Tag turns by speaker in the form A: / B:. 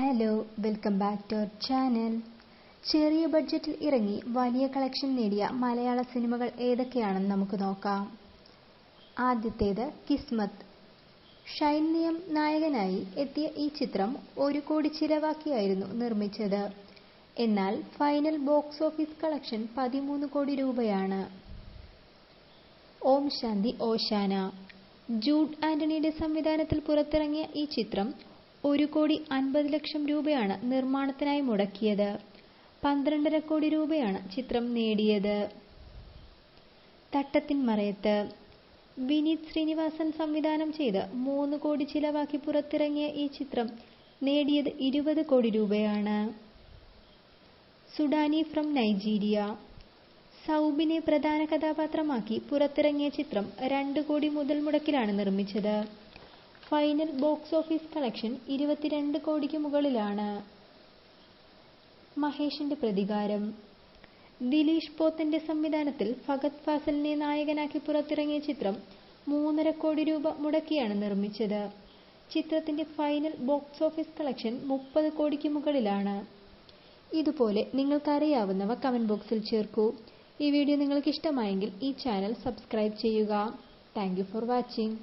A: Hello welcome back to our channel ചെറിയ ബഡ്ജറ്റിൽ ഇറങ്ങി വലിയ കളക്ഷൻ നേടിയ മലയാള സിനിമകൾ ഏതൊക്കെയാണെന്ന് നമുക്ക് നോക്കാം. ആദ്യത്തേത് കിസ്മത്ത്. ഷൈൻ നിയം നായകനായി എത്തിയ ഈ ചിത്രം ഒരു കോടി ചിലവാക്കിയായിരുന്നു നിർമ്മിച്ചത്. എന്നാൽ ഫൈനൽ ബോക്സ് ഓഫീസ് കളക്ഷൻ പതിമൂന്ന് കോടി രൂപയാണ്. ഓം ശാന്തി ഓശാന. ജൂഡ് ആന്റണിയുടെ സംവിധാനത്തിൽ പുറത്തിറങ്ങിയ ഈ ചിത്രം ഒരു കോടി അൻപത് ലക്ഷം രൂപയാണ് നിർമ്മാണത്തിനായി മുടക്കിയത്. പന്ത്രണ്ടര കോടി രൂപയാണ് ചിത്രം നേടിയത്. തട്ടത്തിൻ മറയത്ത്. വിനീത് ശ്രീനിവാസൻ സംവിധാനം ചെയ്ത് മൂന്ന് കോടി ചിലവാക്കി പുറത്തിറങ്ങിയ ഈ ചിത്രം നേടിയത് ഇരുപത് കോടി രൂപയാണ്. Sudani from Nigeria. സൗബിനെ പ്രധാന കഥാപാത്രമാക്കി പുറത്തിറങ്ങിയ ചിത്രം രണ്ട് കോടി മുതൽ മുടക്കിലാണ് നിർമ്മിച്ചത്. ഫൈനൽ ബോക്സ് ഓഫീസ് കളക്ഷൻ ഇരുപത്തിരണ്ട് കോടിക്ക് മുകളിലാണ്. മഹേഷിന്റെ പ്രതികാരം. ദിലീഷ് പോത്തന്റെ സംവിധാനത്തിൽ ഫഗത് ഫാസലിനെ നായകനാക്കി പുറത്തിറങ്ങിയ ചിത്രം മൂന്നര കോടി രൂപ മുടക്കിയാണ് നിർമ്മിച്ചത്. ചിത്രത്തിന്റെ ഫൈനൽ ബോക്സ് ഓഫീസ് കളക്ഷൻ മുപ്പത് കോടിക്ക് മുകളിലാണ്. ഇതുപോലെ നിങ്ങൾക്കറിയാവുന്നവ കമന്റ് ബോക്സിൽ ചേർക്കൂ. ഈ വീഡിയോ നിങ്ങൾക്ക് ഇഷ്ടമായെങ്കിൽ ഈ ചാനൽ സബ്സ്ക്രൈബ് ചെയ്യുക. Thank for watching.